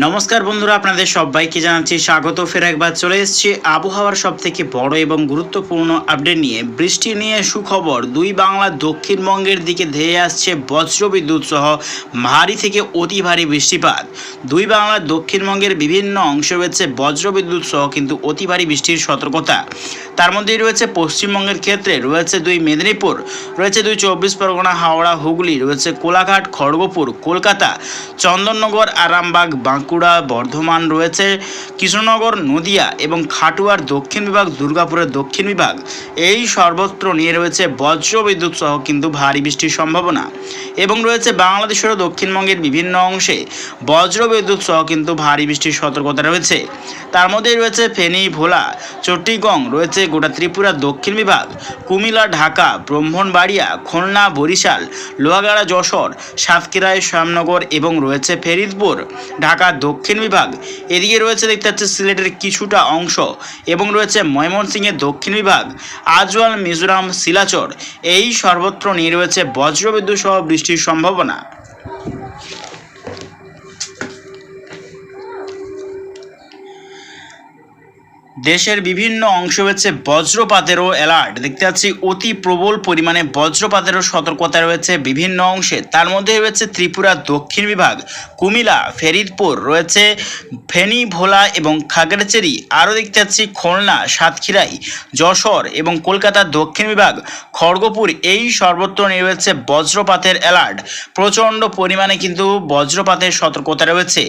নমস্কার বন্ধুরা, আপনাদের সবাইকে জানাচ্ছি স্বাগত। ফের একবার চলে এসেছি আবহাওয়ার সব থেকে বড় এবং গুরুত্বপূর্ণ আপডেট নিয়ে। বৃষ্টি নিয়ে সুখবর, দুই বাংলা দক্ষিণবঙ্গের দিকে ধেয়ে আসছে বজ্রবিদ্যুৎ সহ ভারী থেকে অতি ভারী বৃষ্টিপাত। দুই বাংলার দক্ষিণবঙ্গের বিভিন্ন অংশে রয়েছে বজ্রবিদ্যুৎ সহ কিন্তু অতি ভারী বৃষ্টির সতর্কতা। তার মধ্যেই রয়েছে পশ্চিমবঙ্গের ক্ষেত্রে, রয়েছে দুই মেদিনীপুর, রয়েছে দুই চব্বিশ পরগনা, হাওড়া, হুগলি, রয়েছে কোলাঘাট, খড়গপুর, কলকাতা, চন্দননগর, আরামবাগ বাঁকুড়া, বর্ধমান রয়েছে কৃষ্ণনগর, নদিয়া এবং খাটুয়ার দক্ষিণ বিভাগ, দুর্গাপুরের দক্ষিণ বিভাগ। এই সর্বত্র নিয়ে রয়েছে বজ্র বিদ্যুৎ সহ কিন্তু ভারী বৃষ্টির সম্ভাবনা। এবং রয়েছে বাংলাদেশেরও দক্ষিণবঙ্গের বিভিন্ন অংশে বজ্র বিদ্যুৎ সহ কিন্তু ভারী বৃষ্টির সতর্কতা রয়েছে। তার মধ্যেই রয়েছে ফেনী, ভোলা চট্টিগং রয়েছে গোটা ত্রিপুরা দক্ষিণ বিভাগ, কুমিল্লা, ঢাকা, ব্রাহ্মণবাড়িয়া, খুলনা, বরিশাল, লোহাগাড়া, যশোর সাতক্ষীরায় শ্যামনগর এবং রয়েছে ফেরিদপুর, ঢাকা দক্ষিণ বিভাগ। এদিকে রয়েছে দেখতে পাচ্ছি সিলেটের কিছুটা অংশ এবং রয়েছে ময়মনসিংহের দক্ষিণ বিভাগ, আজওয়াল, মিজোরাম, শিলাচর। এই সর্বত্র নিয়ে রয়েছে বজ্রবিদ্যুৎ সহ বৃষ্টির সম্ভাবনা। দেশের বিভিন্ন অংশ রয়েছে বজ্রপাতেরও অ্যালার্ট দেখতে পাচ্ছি অতি প্রবল পরিমাণে বজ্রপাতেরও সতর্কতা রয়েছে বিভিন্ন অংশে। তার মধ্যে রয়েছে ত্রিপুরা দক্ষিণ বিভাগ, কুমিল্লা, ফেরিদপুর, রয়েছে ফেনী ভোলা এবং খাগড়াছড়ি। আরও দেখতে পাচ্ছি খুলনা, সাতক্ষীরাই, যশোর এবং কলকাতার দক্ষিণ বিভাগ, খড়গপুর। এই সর্বত্র রয়েছে বজ্রপাতের অ্যালার্ট প্রচণ্ড পরিমাণে কিন্তু বজ্রপাতের সতর্কতা রয়েছে।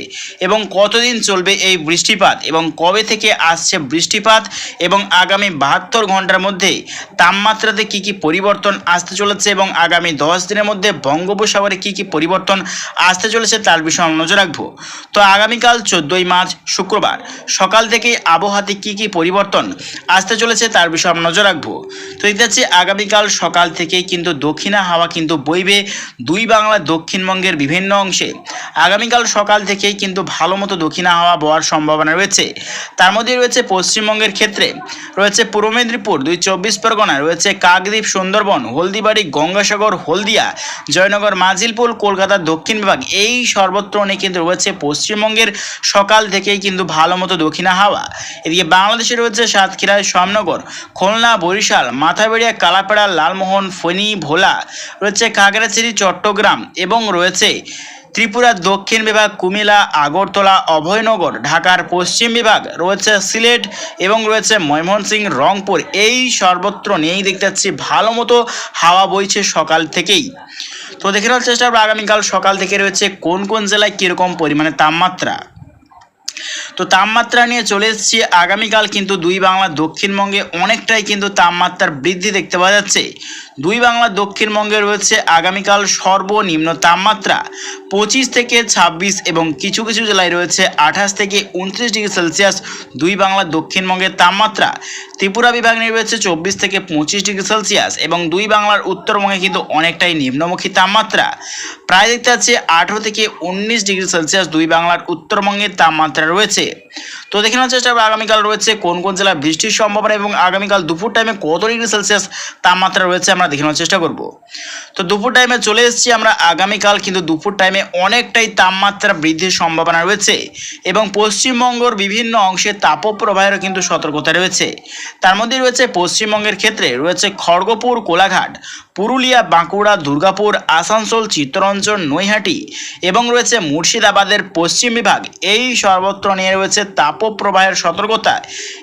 এবং কতদিন চলবে এই বৃষ্টিপাত এবং কবে থেকে আসছে বৃষ্টিপাত এবং আগামী বাহাত্তর ঘণ্টার মধ্যে তাপমাত্রাতে কি কি পরিবর্তন আসতে চলেছে এবং আগামী দশ দিনের মধ্যে বঙ্গোপসাগরে কি কি পরিবর্তন আসতে চলেছে তার বিষয়ে আমরা নজর রাখব। তো আগামীকাল চোদ্দোই মার্চ শুক্রবার সকাল থেকেই আবহাওয়াতে কি কি পরিবর্তন আসতে চলেছে তার বিষয়ে আমরা নজর রাখব। তো দেখতে পাচ্ছি আগামীকাল সকাল থেকেই কিন্তু দক্ষিণা হাওয়া কিন্তু বইবে দুই বাংলার দক্ষিণবঙ্গের বিভিন্ন অংশে। আগামীকাল সকাল থেকেই কিন্তু ভালো মতো দক্ষিণা হাওয়া বওয়ার সম্ভাবনা রয়েছে। তার মধ্যে রয়েছে পশ্চিমবঙ্গের ক্ষেত্রে রয়েছে পূর্ব মেদিনীপুর, দুই চব্বিশ পরগনা রয়েছে কাকদ্বীপ, সুন্দরবন, হলদিবাড়ি, গঙ্গাসাগর, হলদিয়া, জয়নগর, মাজিলপুর কলকাতার দক্ষিণ বিভাগ। এই সর্বত্র অনেক কিন্তু রয়েছে পশ্চিমবঙ্গের সকাল থেকেই কিন্তু ভালো মতো দক্ষিণা হাওয়া। এদিকে বাংলাদেশে রয়েছে সাতক্ষীরায় শ্যামনগর খুলনা, বরিশাল, মাথাবেড়িয়া, কালাপাড়া, লালমোহন ফেনী ভোলা, রয়েছে খাগড়াছড়ি, চট্টগ্রাম এবং রয়েছে ত্রিপুরার দক্ষিণ বিভাগ কুমিলা আগরতলা, অভয়নগর, ঢাকার পশ্চিম বিভাগ, রয়েছে সিলেট এবং রয়েছে ময়মনসিংহ, রংপুর। এই সর্বত্র নিয়েই দেখতে পাচ্ছি ভালো মতো হাওয়া বইছে সকাল থেকেই। তো দেখে নেওয়ার চেষ্টা করব আগামীকাল সকাল থেকে রয়েছে কোন কোন জেলায় কীরকম পরিমাণে তাপমাত্রা। তো তাপমাত্রা নিয়ে চলে এসেছি। আগামীকাল কিন্তু দুই বাংলার দক্ষিণবঙ্গে অনেকটাই কিন্তু তাপমাত্রার বৃদ্ধি দেখতে পাওয়া যাচ্ছে। দুই বাংলার দক্ষিণবঙ্গে রয়েছে আগামীকাল সর্বনিম্ন তাপমাত্রা পঁচিশ থেকে ছাব্বিশ এবং কিছু কিছু জেলায় রয়েছে আঠাশ থেকে উনত্রিশ ডিগ্রি সেলসিয়াস। দুই বাংলার দক্ষিণবঙ্গের তাপমাত্রা ত্রিপুরা বিভাগ নিয়ে রয়েছে চব্বিশ থেকে পঁচিশ ডিগ্রি সেলসিয়াস এবং দুই বাংলার উত্তরবঙ্গে কিন্তু অনেকটাই নিম্নমুখী তাপমাত্রা। প্রায় দেখতে পাচ্ছি আঠেরো থেকে উনিশ ডিগ্রি সেলসিয়াস দুই বাংলার উত্তরবঙ্গের তাপমাত্রা রয়েছে। তো দেখে নেওয়ার চেষ্টা করব আগামীকাল রয়েছে কোন কোন জেলায় বৃষ্টির সম্ভাবনা এবং আগামীকাল দুপুর টাইমে কত ডিগ্রি সেলসিয়াস তাপমাত্রা রয়েছে আমরা দেখে নেওয়ার চেষ্টা করব। তো দুপুর টাইমে চলে এসেছি আমরা আগামীকাল কিন্তু দুপুর টাইমে অনেকটাই তাপমাত্রা বৃদ্ধির সম্ভাবনা রয়েছে এবং পশ্চিমবঙ্গের বিভিন্ন অংশে তাপপ্রবাহেরও কিন্তু সতর্কতা রয়েছে। তার মধ্যে রয়েছে পশ্চিমবঙ্গের ক্ষেত্রে রয়েছে খড়গপুর, কোলাঘাট, পুরুলিয়া, বাঁকুড়া, দুর্গাপুর, আসানসোল, চিত্তরঞ্জন, নৈহাটি এবং রয়েছে মুর্শিদাবাদের পশ্চিম বিভাগ। এই সর্বত্র নিয়ে রয়েছে তাপপ্রবাহের সতর্কতা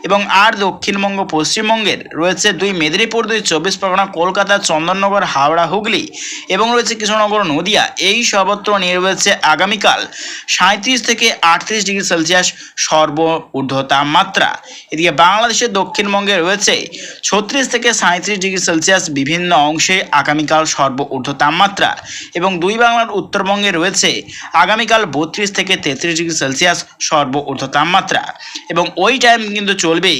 এবং আর দক্ষিণবঙ্গ, পশ্চিমবঙ্গের রয়েছে দুই মেদিনীপুর, দুই চব্বিশ পরগনা, কলকাতা, চন্দননগর, হাওড়া, হুগলি এবং রয়েছে কৃষ্ণনগর, নদিয়া। এই সর্বত্র নিয়ে রয়েছে আগামীকাল সাঁত্রিশ থেকে আটত্রিশ ডিগ্রি সেলসিয়াস সর্ব ঊর্ধ্ব তাপমাত্রা এদিকে বাংলাদেশের দক্ষিণবঙ্গে রয়েছে ছত্রিশ থেকে সাঁত্রিশ ডিগ্রি সেলসিয়াস বিভিন্ন অংশে আগামীকাল সর্ব ঊর্ধ্ব তাপমাত্রা এবং দুই বাংলার উত্তরবঙ্গে রয়েছে আগামীকাল বত্রিশ থেকে তেত্রিশ ডিগ্রি সেলসিয়াস সর্ব ঊর্ধ্ব তাপমাত্রা এবং ওই টাইম কিন্তু চলবে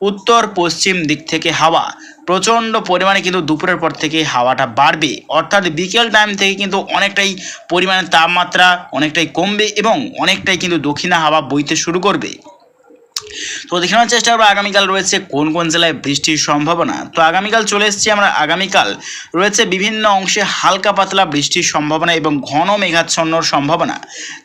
উত্তর, পশ্চিম দিক থেকে হাওয়া। প্রচণ্ড পরিমাণে কিন্তু দুপুরের পর থেকে হাওয়াটা বাড়বে। অর্থাৎ বিকেল টাইম থেকে কিন্তু অনেকটাই পরিমাণে তাপমাত্রা অনেকটাই কমবে এবং অনেকটাই কিন্তু দক্ষিণা হাওয়া বইতে শুরু করবে। তো দেখে নেওয়ার চেষ্টা করব, আগামীকাল রয়েছে কোন কোন জেলায় বৃষ্টির সম্ভাবনা? তো আগামীকাল চলে এসেছি আমরা, আগামীকাল রয়েছে বিভিন্ন অংশে হালকা পাতলা বৃষ্টির সম্ভাবনা এবং ঘন মেঘাচ্ছন্নর সম্ভাবনা।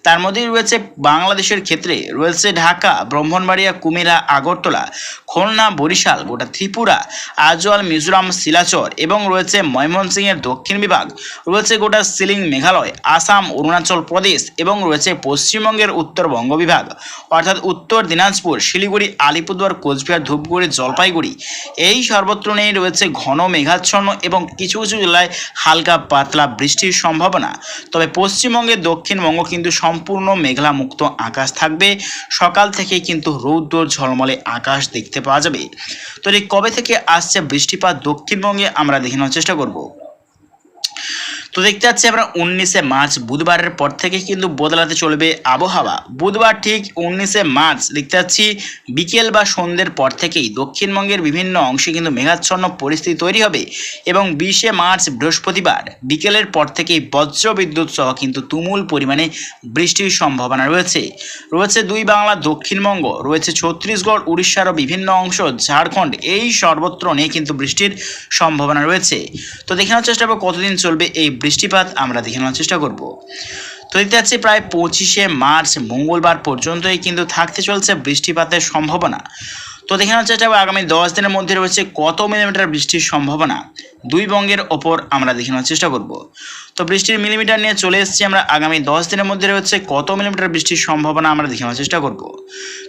তার মধ্যেই রয়েছে বাংলাদেশের ক্ষেত্রে, রয়েছে ঢাকা, ব্রাহ্মণবাড়িয়া, কুমিল্লা, আগরতলা, খুলনা, বরিশাল, গোটা ত্রিপুরা, আজওয়াল, মিজোরাম, শিলাচর এবং রয়েছে ময়মনসিংহের দক্ষিণ বিভাগ। রয়েছে গোটা সিলিং মেঘালয়, আসাম, অরুণাচল প্রদেশ এবং রয়েছে পশ্চিমবঙ্গের উত্তরবঙ্গ বিভাগ। অর্থাৎ উত্তর দিনাজপুর শিলিগুড়ি, আলিপুরদুয়ার, কোচবিহার, ধূপগুড়ি, জলপাইগুড়ি। এই সর্বত্র নেই রয়েছে ঘন মেঘাচ্ছন্ন এবং কিছু কিছু জেলায় হালকা পাতলা বৃষ্টির সম্ভাবনা। তবে পশ্চিমবঙ্গের দক্ষিণবঙ্গ কিন্তু সম্পূর্ণ মেঘলা মুক্ত আকাশ থাকবে। সকাল থেকে কিন্তু রৌদ্র ঝলমলে আকাশ দেখতে পাওয়া যাবে। তো এই কবে থেকে আসছে বৃষ্টিপাত দক্ষিণবঙ্গে আমরা দেখে নেওয়ার চেষ্টা করব। তো দেখতে পাচ্ছি আমরা উনিশে মার্চ, বুধবারের পর থেকে কিন্তু বদলাতে চলবে আবহাওয়া। বুধবার ঠিক উনিশে মার্চ, দেখতে পাচ্ছি বিকেল বা সন্ধ্যের পর থেকেই দক্ষিণবঙ্গের বিভিন্ন অংশে কিন্তু মেঘাচ্ছন্ন পরিস্থিতি তৈরি হবে এবং বিশে মার্চ, বৃহস্পতিবার বিকেলের পর থেকেই বজ্র বিদ্যুৎ সহ কিন্তু তুমুল পরিমাণে বৃষ্টির সম্ভাবনা রয়েছে। রয়েছে দুই বাংলা, দক্ষিণবঙ্গ, রয়েছে ছত্তিশগড় উড়িষ্যারও বিভিন্ন অংশ, ঝাড়খণ্ড, এই সর্বত্র নিয়ে কিন্তু বৃষ্টির সম্ভাবনা রয়েছে। তো দেখে নেওয়ার চেষ্টা করব কতদিন চলবে এই বৃষ্টিপাত আমরা দেখে নেওয়ার চেষ্টা করব। তো দেখতে যাচ্ছি প্রায় পঁচিশে মার্চ মঙ্গলবার পর্যন্তই কিন্তু থাকতে চলছে বৃষ্টিপাতের সম্ভাবনা। তো দেখে নেওয়ার চেষ্টা করব আগামী দশ দিনের মধ্যে রয়েছে কত মিলিমিটার বৃষ্টির সম্ভাবনা। দুই বঙ্গের ওপর আমরা দেখে নেওয়ার চেষ্টা করব। তো বৃষ্টির মিলিমিটার নিয়ে চলে এসেছি আমরা। আগামী দশ দিনের মধ্যে রয়েছে কত মিলিমিটার বৃষ্টির সম্ভাবনা আমরা দেখে নেওয়ার চেষ্টা করব।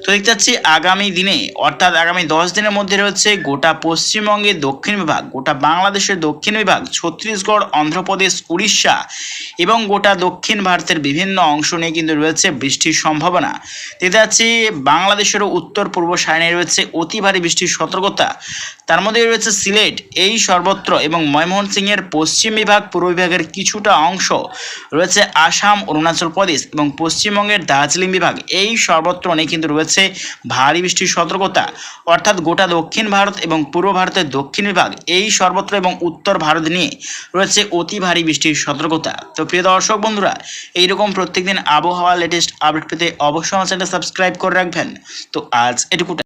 তো দেখতে পাচ্ছি আগামী দিনে, অর্থাৎ আগামী দশ দিনের মধ্যে রয়েছে গোটা পশ্চিমবঙ্গের দক্ষিণ বিভাগ, গোটা বাংলাদেশের দক্ষিণ বিভাগ, ছত্তিশগড়, অন্ধ্রপ্রদেশ, উড়িষ্যা এবং গোটা দক্ষিণ ভারতের বিভিন্ন অংশ নিয়ে কিন্তু রয়েছে বৃষ্টির সম্ভাবনা। দেখতে পাচ্ছি বাংলাদেশেরও উত্তর পূর্ব সাইনে রয়েছে অতি ভারী বৃষ্টির সতর্কতা। তার মধ্যে রয়েছে সিলেট, এই সর্বত্র এবং ময়মোহন ময়মনসিংহের পশ্চিম বিভাগ, পূর্ব বিভাগের কিছুটা অংশ। রয়েছে আসাম, অরুণাচল প্রদেশ এবং পশ্চিমবঙ্গের দার্জিলিং বিভাগ। এই সর্বত্র নিয়ে কিন্তু রয়েছে ভারী বৃষ্টির সতর্কতা। অর্থাৎ গোটা দক্ষিণ ভারত এবং পূর্ব ভারতের দক্ষিণ বিভাগ, এই সর্বত্র এবং উত্তর ভারত নিয়ে রয়েছে অতি ভারী বৃষ্টির সতর্কতা। তো প্রিয় দর্শক বন্ধুরা, এইরকম প্রত্যেকদিন আবহাওয়া লেটেস্ট আপডেট পেতে অবশ্যই আমার চ্যানেল সাবস্ক্রাইব করে রাখবেন। তো আজ এটুকুটা।